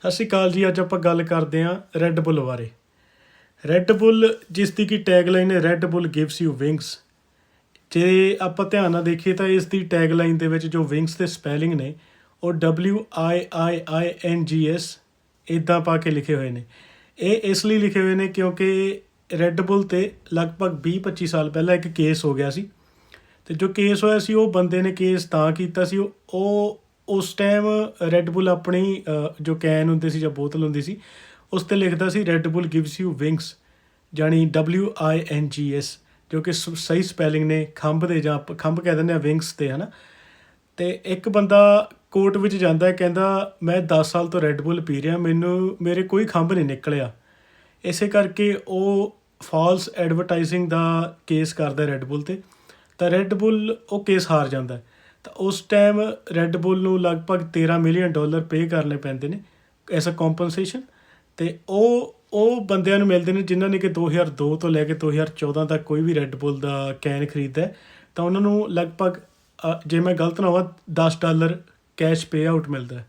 ਸਤਿ ਸ਼੍ਰੀ ਅਕਾਲ ਜੀ, ਅੱਜ ਆਪਾਂ ਗੱਲ ਕਰਦੇ ਹਾਂ ਰੈੱਡ ਬੁੱਲ ਬਾਰੇ। ਰੈੱਡ ਬੁੱਲ ਜਿਸ ਦੀ ਕੀ ਟੈਗਲਾਈਨ ਹੈ Red Bull gives you wings ਜੇ ਆਪਾਂ ਧਿਆਨ ਨਾਲ ਦੇਖੀਏ ਤਾਂ ਇਸ ਦੀ ਟੈਗਲਾਈਨ ਦੇ ਵਿੱਚ ਜੋ ਵਿੰਗਸ ਦੇ ਸਪੈਲਿੰਗ ਨੇ, ਉਹ W I I I N G S ਇਦਾਂ ਪਾ ਕੇ ਲਿਖੇ ਹੋਏ ਨੇ। ਇਹ ਇਸ ਲਈ ਲਿਖੇ ਹੋਏ ਨੇ ਕਿਉਂਕਿ ਰੈੱਡ ਬੁੱਲ ਤੇ ਲਗਭਗ 20-25 ਸਾਲ ਪਹਿਲਾਂ ਇੱਕ ਕੇਸ ਹੋ ਗਿਆ ਸੀ। ਤੇ ਜੋ ਕੇਸ ਹੋਇਆ ਸੀ, ਉਹ ਬੰਦੇ ਨੇ ਕੇਸ ਤਾਂ ਕੀਤਾ ਸੀ ਉਹ- ਉਹ ਉਸ ਟਾਈਮ ਰੈੱਡ ਬੁੱਲ ਆਪਣੀ ਜੋ ਕੈਨ ਹੁੰਦੇ ਸੀ ਜਾਂ ਬੋਤਲ ਹੁੰਦੀ ਸੀ, ਉਸ ਤੇ ਲਿਖਦਾ ਸੀ Red Bull gives you wings ਜਾਨੀ W I N G S, ਜੋ ਕਿ ਸ- ਸਹੀ ਸਪੈਲਿੰਗ ਨੇ, ਖੰਭ ਦੇ ਜਾਂ ਖੰਭ ਕਹਿ ਦਿੰਦੇ ਆ ਵਿੰਗਸ ਤੇ, ਹਨਾ। ਤੇ ਇੱਕ ਬੰਦਾ ਕੋਰਟ ਵਿੱਚ ਜਾਂਦਾ ਹੈ, ਕਹਿੰਦਾ, ਮੈਂ 10 ਸਾਲ ਤੋਂ ਰੈੱਡ ਬੁੱਲ ਪੀ ਰਿਹਾ, ਮੈਨੂੰ, ਮੇਰੇ ਕੋਈ ਖੰਭ ਨਹੀਂ ਨਿਕਲਿਆ। ਇਸੇ ਕਰਕੇ ਉਹ ਫਾਲਸ ਐਡਵਰਟਾਈਜ਼ਿੰਗ ਦਾ ਕੇਸ ਕਰਦਾ ਰੈੱਡ ਬੁੱਲ ਤੇ। ਤਾਂ ਰੈੱਡ ਬੁੱਲ ਉਹ ਕੇਸ ਹਾਰ ਜਾਂਦਾ ਹੈ। ਤਾਂ ਉਸ ਟਾਈਮ ਰੈੱਡ ਬੁੱਲ ਨੂੰ ਲਗਭਗ 13 ਮਿਲੀਅਨ ਡਾਲਰ ਪੇ ਕਰਨੇ ਪੈਂਦੇ ਨੇ ਐਸ ਅ ਕੰਪਨਸੇਸ਼ਨ ਤੇ ਉਹ ਉਹ ਬੰਦਿਆਂ ਨੂੰ ਮਿਲਦੇ ਨੇ ਜਿਨ੍ਹਾਂ ਨੇ ਕਿ 2002 ਤੋਂ ਲੈ ਕੇ 2014 ਤੱਕ ਕੋਈ ਵੀ ਰੈੱਡ ਬੁੱਲ ਦਾ ਕੈਨ ਖਰੀਦਦਾ ਤਾਂ ਉਹਨਾਂ ਨੂੰ ਲਗਭਗ ਜੇ ਮੈਂ ਗਲਤ ਨਾ ਹੋਵਾਂ 10 ਡਾਲਰ ਕੈਸ਼ ਪੇ ਆਊਟ ਮਿਲਦਾ ਹੈ।